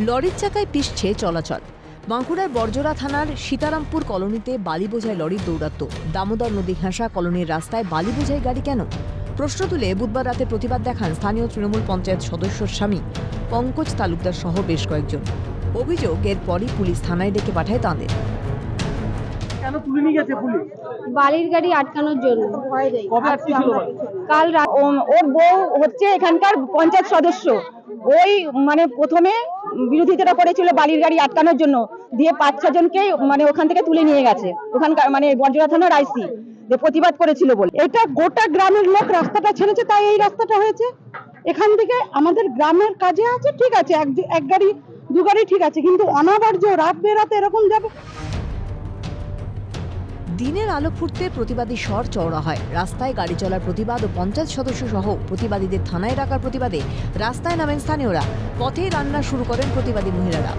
লরির চাকায় পিষছে চলাচল। বাঁকুড়ার বর্জরা থানার সীতারামপুর কলোনিতে বালি বোঝায় লরির দৌরাত্ম দামোদর নদী হাঁসা কলোনির রাস্তায় বালি বোঝায় গাড়ি কেন? প্রশ্ন তুলে বুধবার রাতে প্রতিবাদ দেখান স্থানীয় তৃণমূল পঞ্চায়েত সদস্যর স্বামী, পঙ্কজ তালুকদার সহ বেশ কয়েকজন। অভিযোগ, এরপরই পুলিশ থানায় ডেকে পাঠায় তাঁদের। কেন তুলে নিয়ে গেছে পুলিশ? বালির গাড়ি আটকানোর জন্য? কাল ওর বউ হচ্ছে এখানকার পঞ্চায়েত সদস্য। ওই মানে প্রথমে বিরোধিতাটা করেছিল বালির গাড়ি আটকানোর জন্য। দিয়ে পাঁচ ছজনকে মানে ওখান থেকে তুলে নিয়ে গেছে। ওখানকার মানে বর্জরা থানার আইসি। যে প্রতিবাদ করেছিল বলে। এটা গোটা গ্রামের লোক রাস্তাটা ছেড়েছে তাই এই রাস্তাটা হয়েছে? এখান থেকে আমাদের গ্রামের কাজে আছে? ঠিক আছে এক এক গাড়ি দু গাড়ি ঠিক আছে কিন্তু অনাবার্য রাত বেরাতে এরকম যাবে? দিনের আলো ফুটতে প্রতিবাদী স্বর চওড়া হয়। রাস্তায় গাড়ি চলার প্রতিবাদ ও পঞ্চায়েত সদস্য সহ প্রতিবাদীদের থানায় ডাকার প্রতিবাদে রাস্তায় নামেন স্থানীয়রা। পথেই রান্না শুরু করেন প্রতিবাদী মহিলারা।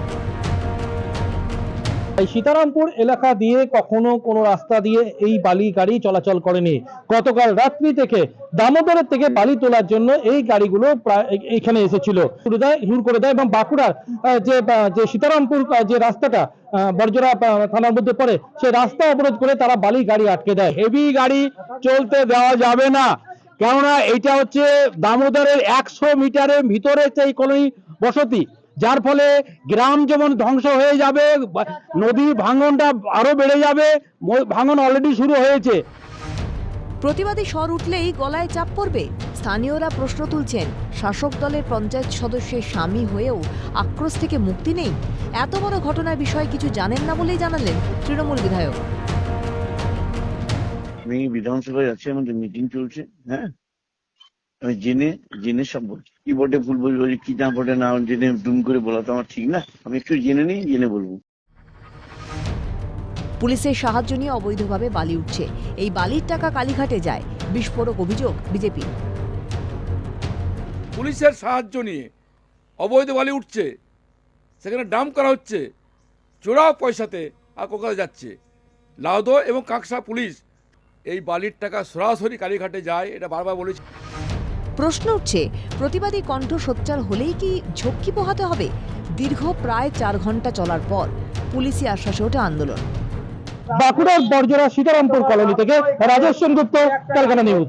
এই সীতারামপুর এলাকা দিয়ে কখনো কোনো রাস্তা দিয়ে এই বালি গাড়ি চলাচল করেনি। গতকাল রাত্রি থেকে দামোদরের থেকে বালি তোলার জন্য এই গাড়িগুলো এইখানে এসেছিল। শুরু করে দেয় এবং বাঁকুড়ার যে যে সীতারামপুর যে রাস্তাটা বর্জরা থানার মধ্যে পড়ে সেই রাস্তা অবরোধ করে তারা বালি গাড়ি আটকে দেয়। হেভি গাড়ি চলতে দেওয়া যাবে না। কেননা এটা হচ্ছে দামোদরের একশো মিটারের ভিতরে সেই কলোনি বসতি যার ফলে গ্রাম যেমন ধ্বংস হয়ে যাবে নদীর ভাঙনটা আরও বেড়ে যাবে ভাঙন অলরেডি শুরু হয়েছে। প্রতিবাদী স্বর উঠলেই গলায় চাপ পড়বে। স্থানীয়রা প্রশ্ন তুলছেন শাসক দলের পঞ্চায়েত সদস্যের স্বামী হয়েও আক্রোশ থেকে মুক্তি নেই। এত বড় ঘটনার বিষয়ে কিছু জানেন না বলেই জানালেন তৃণমূল বিধায়ক। আমি বিধানসভায় আছি আমাদের মিটিং চলছে হ্যাঁ? আমি জেনে জেনে সব বলছি। কি বটে ভুল বলব যে কি না বটে না জেনে দুম করে বলা তো আমার ঠিক না। আমি একটু জেনে নিই জেনে বলব। পুলিশের সাহায্য নিয়ে অবৈধভাবে বালি উঠছে। এই বালির টাকা কালীঘাটে যায়। বিস্ফোরক অভিযোগ বিজেপি। পুলিশের সাহায্য নিয়ে অবৈধ বালি উঠছে। সেখানে ডাম করা হচ্ছে। চোরাও পয়সাতে আর কলকাতা যাচ্ছে। লাউদো এবং কাঁকসা পুলিশ এই বালির টাকা সরাসরি কালীঘাটে যায় এটা বারবার বলেছি। প্রশ্ন উঠছে, প্রতিবাদী কণ্ঠ সোচ্চার হলেই কি ঝক্কি পোহাতে হবে? দীর্ঘ প্রায় চার ঘণ্টা চলার পর পুলিশি আশ্বাসে ওঠে আন্দোলন। বাঁকুড়ার বর্জরা সীতারামপুর কলোনি থেকে রাজেশ সেনগুপ্ত ক্যালকাটা নিউজ।